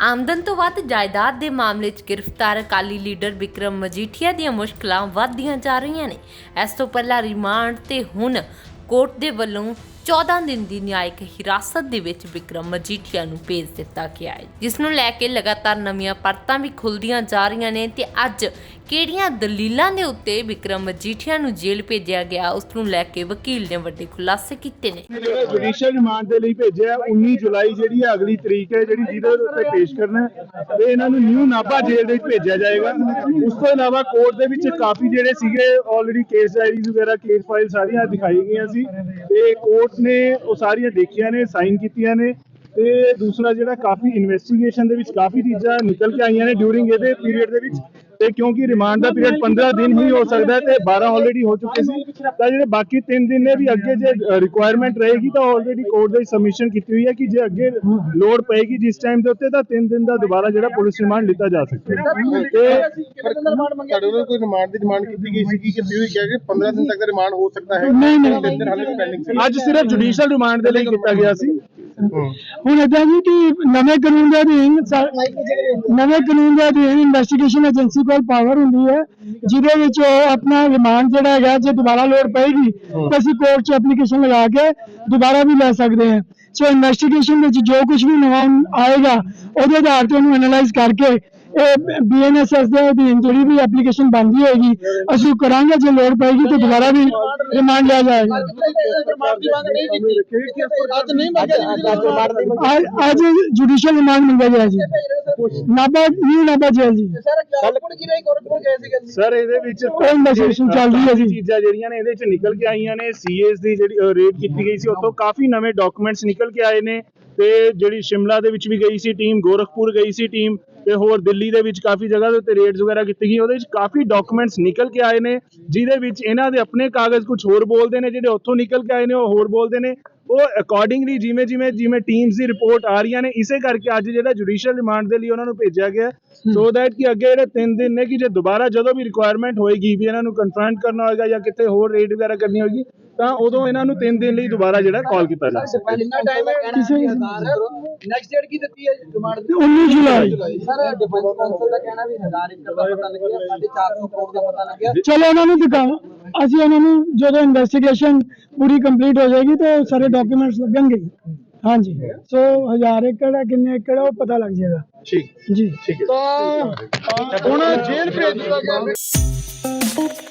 ਆਮਦਨ ਤੋਂ ਵੱਧ ਜਾਇਦਾਦ ਦੇ ਮਾਮਲੇ 'ਚ ਗ੍ਰਿਫਤਾਰ ਅਕਾਲੀ ਲੀਡਰ ਵਿਕਰਮ ਮਜੀਠੀਆ ਦੀਆਂ ਮੁਸ਼ਕਲਾਂ ਵੱਧਦੀਆਂ ਜਾ ਰਹੀਆਂ ਨੇ। ਇਸ ਤੋਂ ਪਹਿਲਾਂ ਰਿਮਾਂਡ ਤੇ ਹੁਣ ਕੋਰਟ ਦੇ ਵੱਲੋਂ 14 ਦਿਨ ਦੀ ਨਿਆਇਕ ਹਿਰਾਸਤ ਦੇ ਵਿੱਚ ਵਿਕਰਮ ਮਜੀਠੀਆ ਨੂੰ ਭੇਜ ਦਿੱਤਾ ਗਿਆ ਹੈ। ਜਿਸ ਨੂੰ ਲੈ ਕੇ ਲਗਾਤਾਰ ਨਵੀਆਂ ਪਰਤਾਂ ਵੀ ਖੁੱਲਦੀਆਂ ਜਾ ਰਹੀਆਂ ਨੇ ਤੇ ਅੱਜ ਕਿਹੜੀਆਂ ਦਲੀਲਾਂ ਦੇ ਉੱਤੇ ਵਿਕਰਮ ਮਜੀਠੀਆ ਨੂੰ ਜੇਲ੍ਹ ਭੇਜਿਆ ਗਿਆ, ਉਸ ਨੂੰ ਲੈ ਕੇ ਵਕੀਲ ਨੇ ਵੱਡੇ ਖੁਲਾਸੇ ਕੀਤੇ ਨੇ। ਜਿਹੜਾ ਜੁਡੀਸ਼ੀਅਲ ਰਿਮਾਂਡ ਦੇ ਲਈ ਭੇਜਿਆ 19 ਜੁਲਾਈ ਜਿਹੜੀ ਹੈ ਅਗਲੀ ਤਰੀਕ ਹੈ, ਜਿਹੜੀ ਜਿਹਦੇ ਉੱਤੇ ਪੇਸ਼ ਕਰਨਾ ਤੇ ਇਹਨਾਂ ਨੂੰ ਨਿਊ ਨਾਭਾ ਜੇਲ੍ਹ ਦੇ ਵਿੱਚ ਭੇਜਿਆ ਜਾਏਗਾ। ਉਸ ਤੋਂ ਇਲਾਵਾ ਕੋਰਟ ਦੇ ਵਿੱਚ ਕਾਫੀ ਜਿਹੜੇ ਸੀਗੇ ਆਲਰੇਡੀ ਕੇਸ ਡਾਇਰੀਜ਼ ਵਗੈਰਾ ਕੇਸ ਫਾਈਲ ਸਾਰੀਆਂ ਦਿਖਾਈ ਗਈਆਂ ਸੀ। ਤੇ ਕੋਰਟ ਨੇ ਉਹ ਸਾਰੀਆਂ ਦੇਖੀਆਂ ਨੇ ਸਾਈਨ ਕੀਤੀਆਂ ਨੇ। ਤੇ ਦੂਸਰਾ ਜਿਹੜਾ ਕਾਫੀ ਇਨਵੈਸਟੀਗੇਸ਼ਨ ਦੇ ਵਿੱਚ ਕਾਫੀ ਚੀਜ਼ਾਂ ਨਿਕਲ ਕੇ ਆਈਆਂ ਨੇ ਡਿਊਰਿੰਗ ਇਹਦੇ ਪੀਰੀਅਡ ਦੇ ਵਿੱਚ। ਤੇ ਕਿਉਂਕਿ ਰਿਮਾਂਡ ਦਾ ਪੀਰੀਅਡ 15 ਦਿਨ ਹੀ ਹੋ ਸਕਦਾ ਹੈ ਤੇ 12 ਆਲਰੇਡੀ ਹੋ ਚੁੱਕੇ ਸੀ। ਤਾਂ ਜਿਹੜੇ ਬਾਕੀ 3 ਦਿਨ ਨੇ ਵੀ ਅੱਗੇ ਜੇ ਰਿਕੁਆਇਰਮੈਂਟ ਰਹੇਗੀ ਤਾਂ ਆਲਰੇਡੀ ਕੋਰਟ ਦੇ ਸਬਮਿਸ਼ਨ ਕੀਤੀ ਹੋਈ ਹੈ ਕਿ ਜੇ ਅੱਗੇ ਲੋਡ ਪਏਗੀ ਜਿਸ ਟਾਈਮ ਦੇ ਉੱਤੇ ਤਾਂ 3 ਦਿਨ ਦਾ ਦੁਬਾਰਾ ਜਿਹੜਾ ਪੁਲਿਸ ਰਿਮਾਂਡ ਲਿੱਤਾ ਜਾ ਸਕਦਾ ਹੈ। ਤੇ ਤੁਹਾਡੇ ਵੱਲੋਂ ਕੋਈ ਰਿਮਾਂਡ ਦੀ ਡਿਮਾਂਡ ਕੀਤੀ ਗਈ ਸੀ ਕਿ ਵੀ ਕਿਹਾ ਕਿ 15 ਦਿਨ ਤੱਕ ਦਾ ਰਿਮਾਂਡ ਹੋ ਸਕਦਾ ਹੈ? ਨਹੀਂ, ਨਹੀਂ। ਅੱਜ ਸਿਰਫ ਜੁਡੀਸ਼ੀਅਲ ਰਿਮਾਂਡ ਦੇ ਲਈ ਕੀਤਾ ਗਿਆ ਸੀ। ਹੁਣ ਏਦਾਂ ਜੀ ਕਿ ਨਵੇਂ ਕਾਨੂੰਨ ਦੇ ਅਧੀਨ ਸਾ- ਨਵੇਂ ਕਾਨੂੰਨ ਦੇ ਅਧੀਨ ਇਨਵੈਸਟੀਗੇਸ਼ਨ ਏਜੰਸੀ ਕੋਲ ਪਾਵਰ ਹੁੰਦੀ ਹੈ ਜਿਹਦੇ ਵਿੱਚ ਉਹ ਆਪਣਾ ਰਿਮਾਂਡ ਜਿਹੜਾ ਹੈਗਾ ਜੇ ਦੁਬਾਰਾ ਲੋੜ ਪਏਗੀ ਤਾਂ ਅਸੀਂ ਕੋਰਟ 'ਚ ਐਪਲੀਕੇਸ਼ਨ ਲਗਾ ਕੇ ਦੁਬਾਰਾ ਵੀ ਲੈ ਸਕਦੇ ਹਾਂ। ਸੋ ਇਨਵੈਸਟੀਗੇਸ਼ਨ ਵਿੱਚ ਜੋ ਕੁਝ ਵੀ ਨਵਾਂ ਆਏਗਾ ਉਹਦੇ ਆਧਾਰ ਤੇ ਉਹਨੂੰ ਐਨਾਲਾਈਜ਼ ਕਰਕੇ ਇਹ ਬੀਐਨਐਸਐਸ ਦੇ ਅਧੀਨ ਜਿਹੜੀ ਵੀ ਐਪਲੀਕੇਸ਼ਨ ਬਣਦੀ ਹੋਏਗੀ ਅਸੀਂ ਕਰਾਂਗੇ ਜੇ ਲੋੜ ਪਏਗੀ ਤਾਂ ਦੁਬਾਰਾ ਵੀ ਰਿਮਾਂਡ ਲਿਆ ਜਾਏਗਾ। ਅੱਜ ਨਹੀਂ ਮੰਗਿਆ ਅੱਜ ਅੱਜ ਜੁਡੀਸ਼ੀਅਲ ਰਿਮਾਂਡ ਮੰਗਿਆ ਗਿਆ ਜੀ। ਨਾਭਾ ਨਿਊ ਨਾਭਾ ਜੇਲ੍ਹ ਜੀ। ਸਰ ਇਹਦੇ ਵਿੱਚ investigation ਚੱਲ ਰਹੀ ਹੈ ਜੀ। ਚੀਜ਼ਾਂ ਜਿਹੜੀਆਂ ਨੇ ਇਹਦੇ ਵਿੱਚ ਨਿਕਲ ਕੇ ਆਈਆਂ ਨੇ। ਸੀਐਸ ਦੀ ਜਿਹੜੀ ਰੇਡ ਕੀਤੀ ਗਈ ਸੀ ਉੱਥੋਂ ਕਾਫੀ ਨਵੇਂ ਡਾਕੂਮੈਂਟਸ ਨਿਕਲ ਕੇ ਆਏ ਨੇ। ਤੇ ਜਿਹੜੀ ਸ਼ਿਮਲਾ ਦੇ ਵਿੱਚ ਵੀ ਗਈ ਸੀ ਟੀਮ ਗੋਰਖਪੁਰ ਗਈ ਸੀ ਟੀਮ ਤੇ ਹੋਰ ਦਿੱਲੀ ਦੇ ਵਿੱਚ ਕਾਫੀ ਜਗ੍ਹਾ ਦੇ ਉੱਤੇ ਰੇਡਸ ਵਗੈਰਾ ਕੀਤੀ ਗਈ ਉਹਦੇ ਵਿੱਚ ਕਾਫੀ ਡਾਕੂਮੈਂਟਸ ਨਿਕਲ ਕੇ ਆਏ ਨੇ, ਜਿਹਦੇ ਵਿੱਚ ਇਹਨਾਂ ਦੇ ਆਪਣੇ ਕਾਗਜ਼ ਕੁਝ ਹੋਰ ਬੋਲਦੇ ਨੇ, ਜਿਹੜੇ ਉੱਥੋਂ ਨਿਕਲ ਕੇ ਆਏ ਨੇ, ਉਹ ਹੋਰ ਬੋਲਦੇ ਨੇ। ਉਹ ਅਕੋਰਡਿੰਗਲੀ ਜਿਵੇਂ ਜਿਵੇਂ ਜਿਵੇਂ ਟੀਮਸ ਦੀ ਰਿਪੋਰਟ ਆ ਰਹੀਆਂ ਨੇ ਇਸੇ ਕਰਕੇ ਅੱਜ ਜਿਹੜਾ ਜੁਡੀਸ਼ੀਅਲ ਰਿਮਾਂਡ ਦੇ ਲਈ ਉਹਨਾਂ ਨੂੰ ਭੇਜਿਆ ਗਿਆ ਸੋ ਦੈਟ ਕਿ ਅੱਗੇ ਜਿਹੜੇ 3 ਦਿਨ ਨੇ ਕਿ ਜੇ ਦੁਬਾਰਾ ਜਦੋਂ ਵੀ ਰਿਕੁਆਇਰਮੈਂਟ ਹੋਏਗੀ ਵੀ ਇਹਨਾਂ ਨੂੰ ਕਨਫਰੰਟ ਕਰਨਾ ਹੋਏਗਾ ਜਾਂ ਕਿਤੇ ਹੋਰ ਰੇਡ ਵਗੈਰਾ ਕਰਨੀ ਹੋਏਗੀ ਤਾਂ ਉਦੋਂ ਇਹਨਾਂ ਨੂੰ 3 ਦਿਨ ਲਈ ਦੁਬਾਰਾ ਜਿਹੜਾ ਕਾਲ ਕੀਤਾ ਜਾ ਸਕਦਾ ਟਾਈਮ ਹੈ ਕਿਸੇ ਨੈਕਸਟ ਡੇਟ ਕੀ ਦਿੱਤੀ ਹੈ ਡਿਮਾਂਡ ਦੀ? 19 ਜੁਲਾਈ। ਸਰ ਡਿਫੈਂਸ ਕਾਉਂਸਲ ਦਾ ਕਹਿਣਾ ਵੀ 1000 ਏਕੜ ਦਾ ਪਤਾ ਲੱਗਿਆ 450 ਕਰੋੜ ਦਾ ਪਤਾ ਲੱਗਿਆ। ਚਲੋ ਉਹਨਾਂ ਨੂੰ ਦਿਖਾਓ। ਅਸੀਂ ਉਹਨਾਂ ਨੂੰ ਜਦੋਂ ਇਨਵੈਸਟੀਗੇਸ਼ਨ ਪੂਰੀ ਕੰਪਲੀਟ ਹੋ ਜਾਏਗੀ ਤਾਂ ਸਾਰੇ ਡਾਕੂਮੈਂਟਸ ਲੱਗਣਗੇ ਹਾਂਜੀ। ਸੋ 1000 ਏਕੜ ਹੈ ਕਿੰਨੇ ਏਕੜ ਉਹ ਪਤਾ ਲੱਗ ਜਾਏਗਾ। ਠੀਕ। ਜੀ। ਠੀਕ ਹੈ। ਹੁਣ ਜੇਲ੍ਹ ਭੇਜ ਦਿੱਤਾ ਗਿਆ।